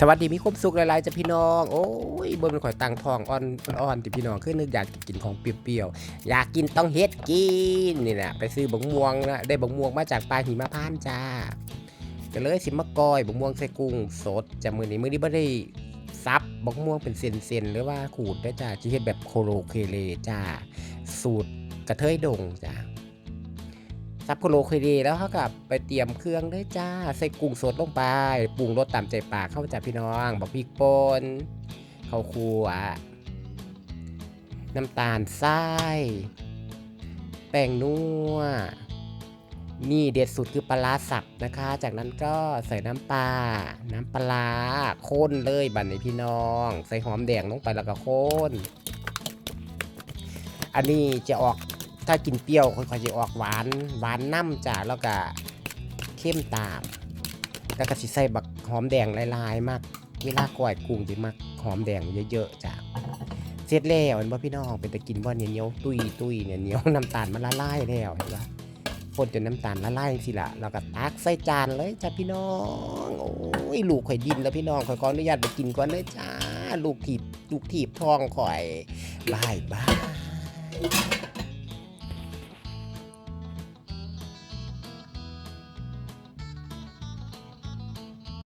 สวัสดีมีความสุขหลายๆจ้ะพี่น้อง โอ้ยเบิ่งมันข่อยตังทองอ่อนอ่อนๆติพี่น้องคือนึกอยากกินของเปรี้ยวๆ อยากกินต้องเฮ็ดกินนี่นะไปซื้อบักม่วงนะได้บักม่วงมาจากปลาหิมะพานจ้าก็เลยสิมากอยบักม่วงใส่กุ้งสดจะมือนี้มือนี้บ่ได้ซับบักม่วงเป็นเส้นๆหรือว่าขูดได้จ้าสิเฮ็ดแบบโคโลเคเลจ้าสูตรกระเทยดงจ้า ซับโคโลเคดีแล้วเขากับไปเตรียมเครื่องด้วยจ้า ใส่กุ้งสดลงไปปรุงรสตามใจปากเข้าจากพี่น้องบอกพริกป่นข้าวคั่วน้ำตาลทรายแป้งนัวนี่เด็ดสุดคือปลาสับนะคะ จากนั้นก็ใส่น้ำปลา น้ำปลาร้าข้นเลยบัดในพี่น้อง ใส่หอมแดงลงไปแล้วก็ข้นอันนี้จะออก ถ้ากินเปรี้ยวค่อยๆจะออกหวานหวานน้ำจ้ะแล้วก็เข้มตาม แล้วก็สิใส่บักหอมแดงลายๆมาก เวลาก้อยกุ้งจะมักหอมแดงเยอะๆจ้ะเสร็จแล้วเห็นบ่พี่น้องเป็นตะกินบ่เนี่ยเนียวตุยตุยเนี่ยเนียวน้ำตาลมันละลายแล้วเห็นปะพ่นจนน้ำตาลละลายจังสิละเราก็ตักใส่จานเลยจ้ะพี่น้องโอ้ยลูกข่อยดินแล้วพี่น้องข่อยขออนุญาตไปกินก่อนเลยจ้าลูกถีบลูกถีบทองข่อยบายบาย